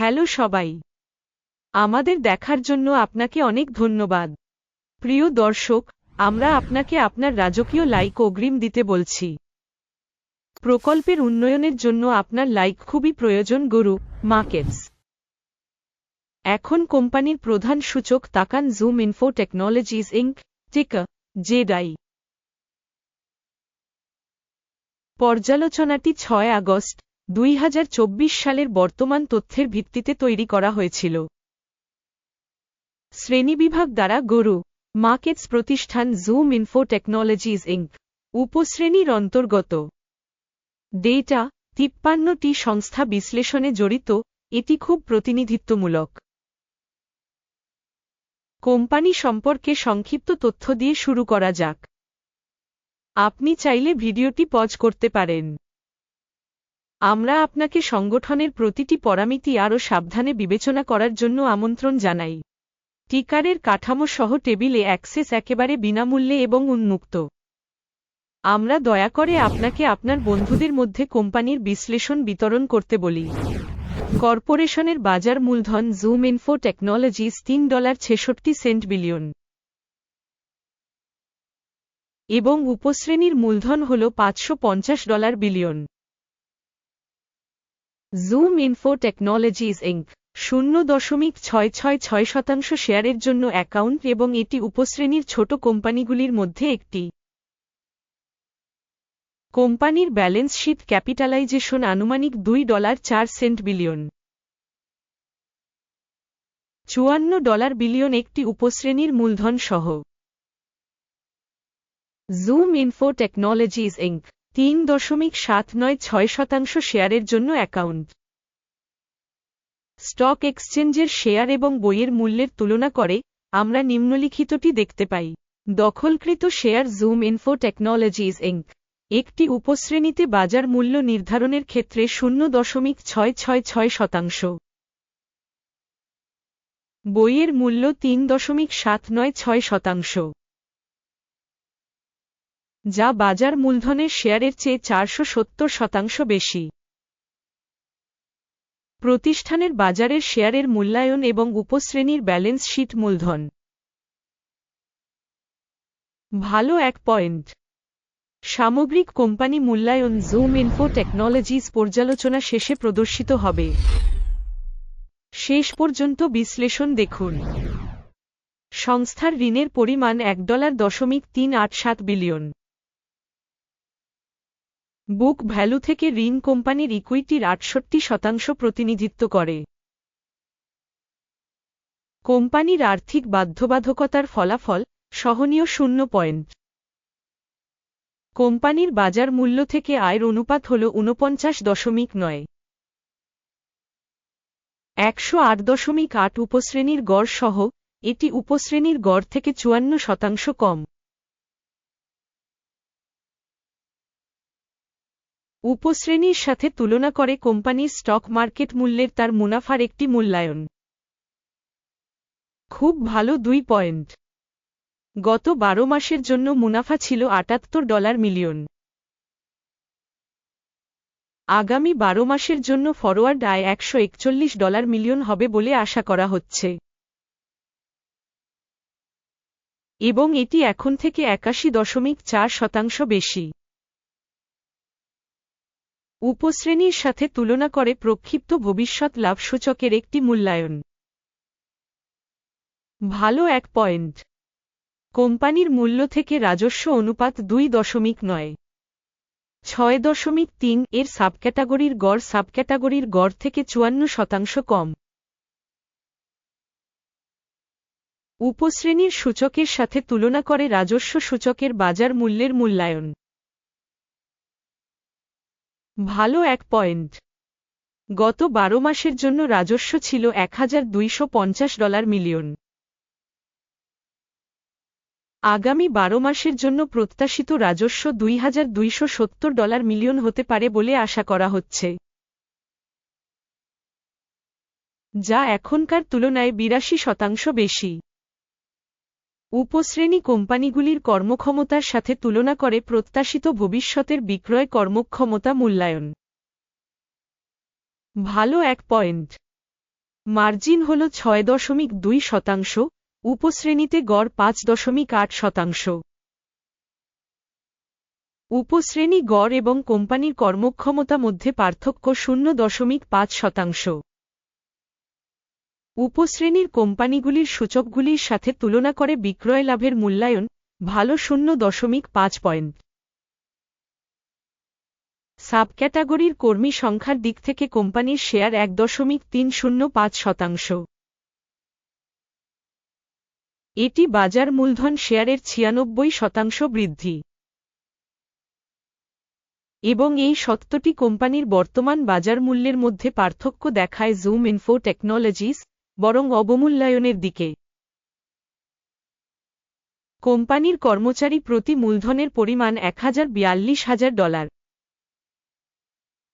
Hello সবাই। আমাদের দেখার জন্য আপনাকে অনেক ধন্যবাদ। প্রিয় দর্শক, আমরা আপনাকে আপনার রাজকীয় লাইক অগ্রিম দিতে বলছি। প্রকল্পের উন্নয়নের জন্য আপনার লাইক খুবই প্রয়োজন, গরু মার্কেটস এখন কোম্পানির প্রধান সূচক তাকান জুম ইনফো টেকনোলজিস ইঙ্ক টিকা, জেডাই। পর্যালোচনাটি ছয় আগস্ট দুই হাজার চব্বিশ সালের বর্তমান তথ্যের ভিত্তিতে তৈরি করা হয়েছিল। শ্রেণীবিভাগ দ্বারা গরু, মার্কেটস প্রতিষ্ঠান জুম ইনফো টেকনোলজিস ইঙ্ক উপশ্রেণীর অন্তর্গত। ডেটা, তিপ্পান্নটি সংস্থা বিশ্লেষণে জড়িত, এটি খুব প্রতিনিধিত্বমূলক। কোম্পানি সম্পর্কে সংক্ষিপ্ত তথ্য দিয়ে শুরু করা যাক। আপনি চাইলে ভিডিওটি পজ করতে পারেন। আমরা আপনাকে সংগঠনের প্রতিটি পরামিতি আরও সাবধানে বিবেচনা করার জন্য আমন্ত্রণ জানাই। টিকারের কাঠামো সহ টেবিলে অ্যাক্সেস একেবারে বিনামূল্যে এবং উন্মুক্ত। আমরা দয়া করে আপনাকে আপনার বন্ধুদের মধ্যে কোম্পানির বিশ্লেষণ বিতরণ করতে বলি। কর্পোরেশনের বাজার মূলধন জুম ইনফো টেকনোলজিস তিন ডলার ছেষট্টি সেন্ট বিলিয়ন। এবং উপশ্রেণীর মূলধন হল পাঁচশো পঞ্চাশ dollar billion. Zoom Info Technologies Inc শূন্য দশমিক ছয় ছয় ছয় শতাংশ শেয়ারের জন্য অ্যাকাউন্ট এবং এটি উপশ্রেণীর ছোট কোম্পানিগুলির মধ্যে একটি। কোম্পানির ব্যালেন্স শীট ক্যাপিটালাইজেশন আনুমানিক দুই ডলার চার সেন্ট বিলিয়ন। চুয়ান্ন ডলার বিলিয়ন একটি উপশ্রেণীর মূলধন সহ জুম ইনফো টেকনোলজিস ইঙ্ক তিন দশমিক সাত নয় ছয় শতাংশ শেয়ারের জন্য অ্যাকাউন্ট। স্টক এক্সচেঞ্জের শেয়ার এবং বইয়ের মূল্যের তুলনা করে আমরা নিম্নলিখিতটি দেখতে পাই। দখলকৃত share Zoom Info Technologies Inc একটি উপশ্রেণীতে বাজার মূল্য নির্ধারণের ক্ষেত্রে শূন্য দশমিক ছয় ছয় ছয় শতাংশ। বইয়ের মূল্য তিন দশমিক সাত নয় ছয় শতাংশ। যা বাজার মূলধনের শেয়ারের চেয়ে চারশো সত্তর শতাংশ বেশি। প্রতিষ্ঠানের বাজারের শেয়ারের মূল্যায়ন এবং উপশ্রেণীর ব্যালেন্স শিট মূলধন। ভালো এক পয়েন্ট। সামগ্রিক কোম্পানি মূল্যায়ন জুম ইনফো টেকনোলজিস পর্যালোচনা শেষে প্রদর্শিত হবে। শেষ পর্যন্ত বিশ্লেষণ দেখুন। সংস্থার ঋণের পরিমাণ এক ডলার দশমিক তিন আট সাত বিলিয়ন। বুক ভ্যালু থেকে ঋণ কোম্পানির ইকুইটির আটষট্টি শতাংশ প্রতিনিধিত্ব করে। কোম্পানির আর্থিক বাধ্যবাধকতার ফলাফল, সহনীয় শূন্য পয়েন্ট। কোম্পানির বাজার মূল্য থেকে আয়ের অনুপাত হল ঊনপঞ্চাশ দশমিক নয়। একশো আট দশমিক আট উপশ্রেণীর গড় সহ, এটি উপশ্রেণীর গড় থেকে চুয়ান্ন শতাংশ কম। উপশ্রেণীর সাথে তুলনা করে কোম্পানির স্টক মার্কেট মূল্যের তার মুনাফার একটি মূল্যায়ন। খুব ভালো দুই পয়েন্ট। গত বারো মাসের জন্য মুনাফা ছিল আটাত্তর ডলার মিলিয়ন। আগামী বারো মাসের জন্য ফরওয়ার্ড আয় একশো একচল্লিশ ডলার মিলিয়ন হবে বলে আশা করা হচ্ছে। এবং এটি এখন থেকে একাশি দশমিক চার শতাংশ বেশি। উপশ্রেণীর সাথে তুলনা করে প্রক্ষিপ্ত ভবিষ্যৎ লাভ সূচকের একটি মূল্যায়ন। ভালো এক পয়েন্ট। কোম্পানির মূল্য থেকে রাজস্ব অনুপাত দুই দশমিক নয়। ছয় দশমিক তিন এর সাবক্যাটাগরির গড় সাবক্যাটাগরির গড় থেকে চুয়ান্ন শতাংশ কম। উপশ্রেণীর সূচকের সাথে তুলনা করে রাজস্ব সূচকের বাজার মূল্যের মূল্যায়ন। ভালো এক পয়েন্ট। গত বারো মাসের জন্য রাজস্ব ছিল এক হাজার দুইশ পঞ্চাশ ডলার মিলিয়ন। আগামী বারো মাসের জন্য প্রত্যাশিত রাজস্ব দুই হাজার দুইশ সত্তর ডলার মিলিয়ন হতে পারে বলে আশা করা হচ্ছে। যা এখনকার তুলনায় বিরাশি শতাংশ বেশি। উপশ্রেণী কোম্পানিগুলির কর্মক্ষমতার সাথে তুলনা করে প্রত্যাশিত ভবিষ্যতের বিক্রয় কর্মক্ষমতা মূল্যায়ন। ভালো এক পয়েন্ট। মার্জিন হল ছয় দশমিক দুই শতাংশ, উপশ্রেণীতে গড় পাঁচ দশমিক আট শতাংশ। উপশ্রেণী গড় এবং কোম্পানির কর্মক্ষমতা মধ্যে পার্থক্য শূন্য দশমিক পাঁচ শতাংশ। উপশ্রেণীর কোম্পানিগুলির সূচকগুলির সাথে তুলনা করে বিক্রয় লাভের মূল্যায়ন ভালো শূন্য দশমিক পাঁচ পয়েন্ট। সাবক্যাটাগরির কর্মী সংখ্যার দিক থেকে কোম্পানির শেয়ার এক দশমিক তিন শূন্য পাঁচ শতাংশ। এটি বাজার মূলধন শেয়ারের ছিয়ানব্বই শতাংশ বৃদ্ধি। এবং এই সত্যটি কোম্পানির বর্তমান বাজার মূল্যের মধ্যে পার্থক্য দেখায় জুম ইনফো টেকনোলজিস বরং অবমূল্যায়নের দিকে। কোম্পানির কর্মচারী প্রতি মূলধনের পরিমাণ এক হাজার বিয়াল্লিশ হাজার ডলার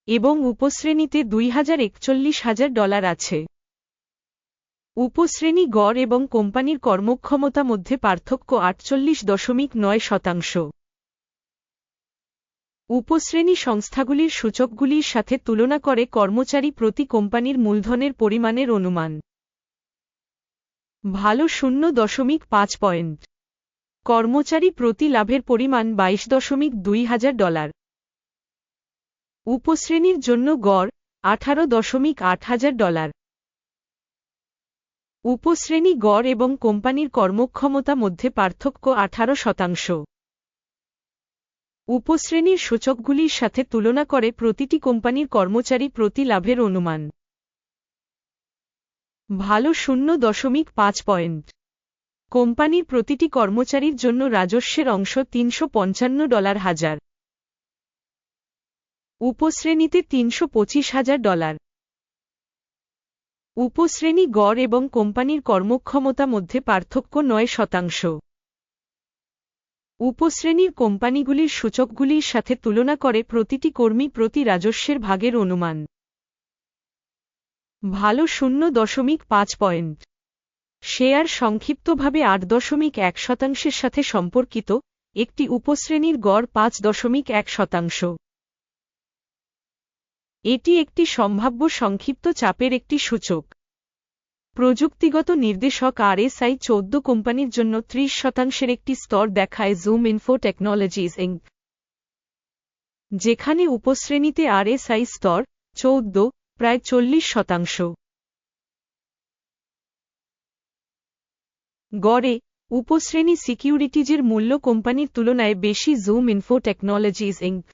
এবং উপশ্রেণীতে দুই হাজার একচল্লিশ হাজার ডলার আছে। উপশ্রেণী গড় এবং কোম্পানির কর্মক্ষমতা মধ্যে পার্থক্য আটচল্লিশ দশমিক নয় শতাংশ। উপশ্রেণী সংস্থাগুলির সূচকগুলির সাথে তুলনা করে কর্মচারী প্রতি কোম্পানির মূলধনের পরিমাণের অনুমান। ভালো শূন্য দশমিক পাঁচ পয়েন্ট। কর্মচারী প্রতি লাভের পরিমাণ বাইশ দশমিক দুই হাজার ডলার। উপশ্রেণীর জন্য গড় আঠারো দশমিক আট হাজার ডলার। উপশ্রেণী গড় এবং কোম্পানির কর্মক্ষমতা মধ্যে পার্থক্য আঠারো শতাংশ। উপশ্রেণীর সূচকগুলির সাথে তুলনা করে প্রতিটি কোম্পানির কর্মচারী প্রতি লাভের অনুমান। ভালো শূন্য দশমিক পাঁচ পয়েন্ট। কোম্পানির প্রতিটি কর্মচারীর জন্য রাজস্বের অংশ তিনশো পঞ্চান্ন ডলার হাজার। উপশ্রেণীতে তিনশো পঁচিশ হাজার ডলার। উপশ্রেণী গড় এবং কোম্পানির কর্মক্ষমতা মধ্যে পার্থক্য নয় শতাংশ। উপশ্রেণীর কোম্পানিগুলির সূচকগুলির সাথে তুলনা করে প্রতিটি কর্মী প্রতি রাজস্বের ভাগের অনুমান। ভালো শূন্য দশমিক পাঁচ পয়েন্ট। শেয়ার সংক্ষিপ্তভাবে আট দশমিক এক শতাংশের সাথে সম্পর্কিত, একটি উপশ্রেণীর গড় পাঁচ দশমিক এক শতাংশ। এটি একটি সম্ভাব্য সংক্ষিপ্ত চাপের একটি সূচক। প্রযুক্তিগত নির্দেশক আরএসআই চৌদ্দ কোম্পানির জন্য ত্রিশ শতাংশের একটি স্তর দেখায় জুম ইনফো টেকনোলজিস ইঙ্ক যেখানে উপশ্রেণীতে আরএসআই স্তর, চৌদ্দ প্রায় চল্লিশ শতাংশ। গড়ে, উপশ্রেণী সিকিউরিটিজের মূল্য কোম্পানির তুলনায় বেশি জুম ইনফো টেকনোলজিস ইঙ্ক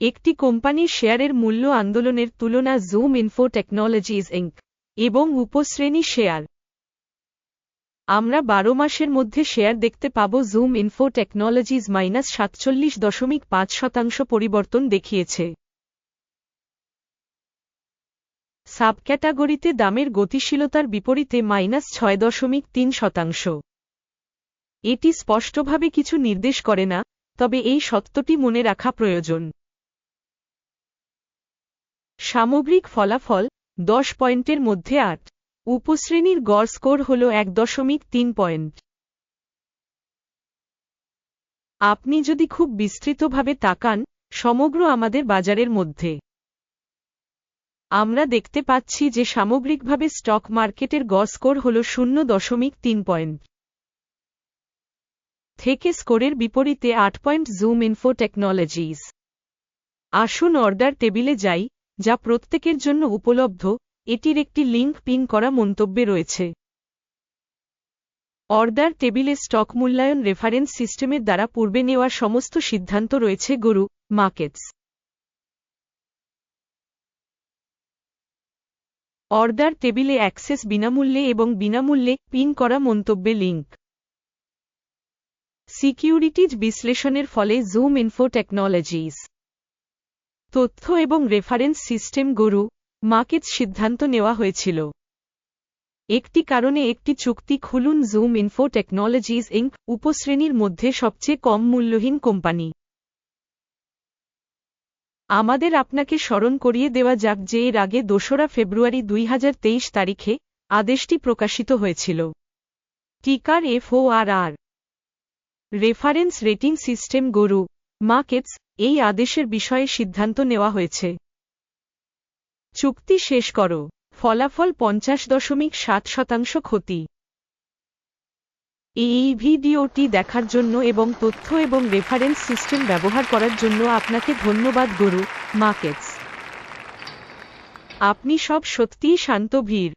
একটি কোম্পানির শেয়ারের মূল্য আন্দোলনের তুলনা জুম ইনফো টেকনোলজিজ ইঙ্ক এবং উপশ্রেণী শেয়ার। আমরা বারো মাসের মধ্যে শেয়ার দেখতে পাব জুম ইনফো টেকনোলজিজ মাইনাস সাতচল্লিশ দশমিক পাঁচ শতাংশ পরিবর্তন দেখিয়েছে। সাবক্যাটাগরিতে দামের গতিশীলতার বিপরীতে মাইনাস ছয় দশমিক তিন শতাংশ। এটি স্পষ্টভাবে কিছু নির্দেশ করে না, তবে এই সত্যটি মনে রাখা প্রয়োজন। সামগ্রিক ফলাফল দশ পয়েন্টের মধ্যে আট। উপশ্রেণীর গড় স্কোর হল এক দশমিক তিন পয়েন্ট। আপনি যদি খুব বিস্তৃতভাবে তাকান, সমগ্র আমাদের বাজারের মধ্যে। আমরা দেখতে পাচ্ছি যে সামগ্রিকভাবে স্টক মার্কেটের গড় স্কোর হল শূন্য দশমিক তিন পয়েন্ট। থেকে স্কোরের বিপরীতে আট পয়েন্ট জুম ইনফো টেকনোলজিস। আসুন অর্ডার টেবিলে যাই, যা প্রত্যেকের জন্য উপলব্ধ এটির একটি লিঙ্ক পিন করা মন্তব্যে রয়েছে। অর্ডার টেবিলে স্টক মূল্যায়ন রেফারেন্স সিস্টেমের দ্বারা পূর্বে নেওয়া সমস্ত সিদ্ধান্ত রয়েছে গরু মার্কেটস। অর্ডার টেবিলে অ্যাক্সেস বিনামূল্যে এবং বিনামূল্যে পিন করা মন্তব্যে লিঙ্ক। সিকিউরিটিজ বিশ্লেষণের ফলে জুম ইনফো টেকনোলজিস। তথ্য এবং রেফারেন্স সিস্টেম গরু মার্কেট সিদ্ধান্ত নেওয়া হয়েছিল। একটি কারণে একটি চুক্তি খুলুন জুম ইনফো টেকনোলজিজ ইঙ্ক উপশ্রেণীর মধ্যে সবচেয়ে কম মূল্যহীন কোম্পানি। আমাদের আপনাকে স্মরণ করিয়ে দেওয়া যাক যে এর আগে দোসরা ফেব্রুয়ারি দুই হাজার তেইশ তারিখে আদেশটি প্রকাশিত হয়েছিল। Ticker FORR, reference rating system গরু মার্কেটস এই আদেশের বিষয়ে সিদ্ধান্ত নেওয়া হয়েছে। চুক্তি শেষ করো। ফলাফল পঞ্চাশ দশমিক সাত শতাংশ ক্ষতি। এই ভিডিওটি দেখার জন্য এবং তথ্য এবং রেফারেন্স সিস্টেম ব্যবহার করার জন্য আপনাকে ধন্যবাদ, গুরু। মার্কেটস আপনি সব সত্যিই শান্ত ভীর।